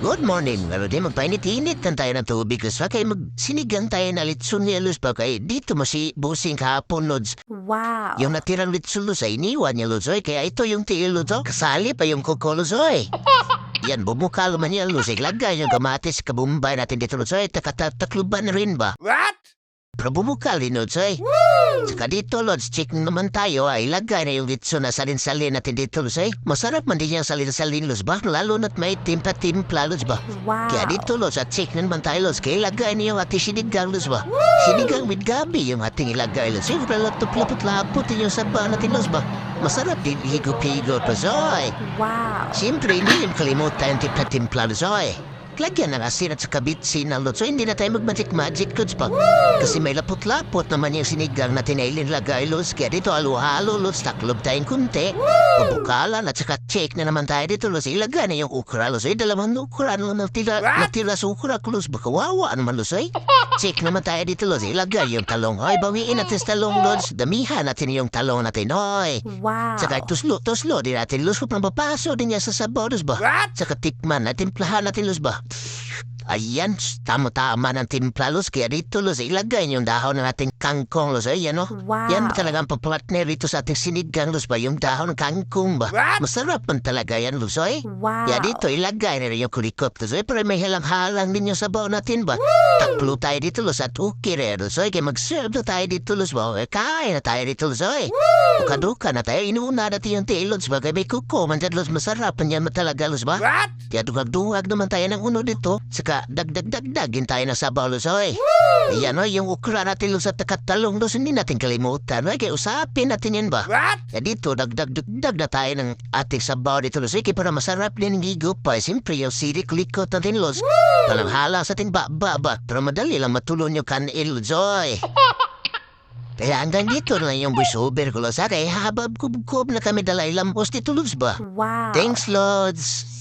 Good morning. Pero di magpainit-init lang tayo ng tubig. Kasi kay magsinigang tayo na litsun ni Alus pa kay dito mo si busing kahapon, Lods. Wow. Yung natirang litsun Lods ay iniwan niya, Lods. Oy. Kaya ito yung tiil, Lods. oh. Kasali pa yung kuko, Lods. Oy. Yan, bumukal man yan, Lods. Iglagay yung kamatis, kabumbay natin dito, Lods. Oy. Takatakluban na rin ba? What? Pero bumukal din, Lods. Oy. Saka dito, Lods, check naman tayo. Ay, ilagay na yung litsun na salin-salin natin dito, Lods. Oy. Masarap man din yung salin-salin, Lods ba? Lalo na't may timpla-timpla, Lods ba? Wow. Kaya dito, Los, at check naman tayo, Los. Kaya ilagay niyo yung ating sinigang, Los, ba? Sinigang with gabi yung ating ilagay, Los. Siyempre, lapot-lapot yung sabaw natin, Los, ba? Masarap din higop-higop, Los, oy. Wow. Siyempre, hindi yung kalimutan yung timpla-timpla, Los, oy. Lagyan na asin at saka bitsin na, Los. So, hindi na tayo mag-magic-magic, Los, ba? Kasi may lapot-lapot naman yung sinigang na tinailin lagay, Los. Kaya dito, halo-halo, Los. Taklob tayong kunti. Pabukalan at saka check na naman tayo dito, Los. Ilagay na yung ukra, Los. Ay, dalaman na ukra na natira, natira sa ukra, Los. Baka wawa naman, Los. Ay, check naman tayo dito, Los. Ilagay yung talong. Ay, bawiin natin sa talong, Los. Damihan natin yung talong natin, oy. Wow. Saka tuslo, tuslo din natin, Los. Kung mapapaso din niya sa sabaw, Los ba? Saka tikman natin, plahan natin, Los ba? Ayan, tama-tama ng timpla, Los. Kaya dito, Los, ilagay yung dahon ng ating kangkong, Los. Ay, yan, oh. Wow. Yan talagang papartner dito sa ating sinigang, Los ba? Yung dahon ng kangkong ba? What? Masarap man talaga yan, Los, oy. Wow. Kaya dito, ilagay na rin yung kulikop, Los. Oy, pero may halang-halang din yung sabaw natin ba? Taklo tayo dito, Los, at okay rin, Los. Oy, kaya mag-serve na tayo dito, Los ba? Oy, kain na tayo dito, Los, oy. Duka-duka na tayo, inuuna natin yung tail, Los ba? Kaya may kuko, man dyan, Los, masarap man yan talaga, Los ba? What? Kaya dugag-dugag naman tayo ng uno dito. Saka dagdag-dagdagin tayo ng sabaw, Los, oy. Ayan, oy, yung ukra natin, Los, at nakatalong, Los, hindi natin kalimutan. Oy, kaya usapin natin yan ba? What? Kaya dito, dagdag-dagdag na tayo ng ating sabaw dito, Los. Kaya para masarap din ang higop pa. Siyempre, yung sirik-likot natin, Los. Palang sa ating ba-ba-ba. Pero madali lang matulon yung kanil, Los, oy. Kaya hanggang dito na yung voiceover ko, Los. At ay habab kub-kub na kami dalay lambos dito, Los ba? Wow. Thanks, Lods.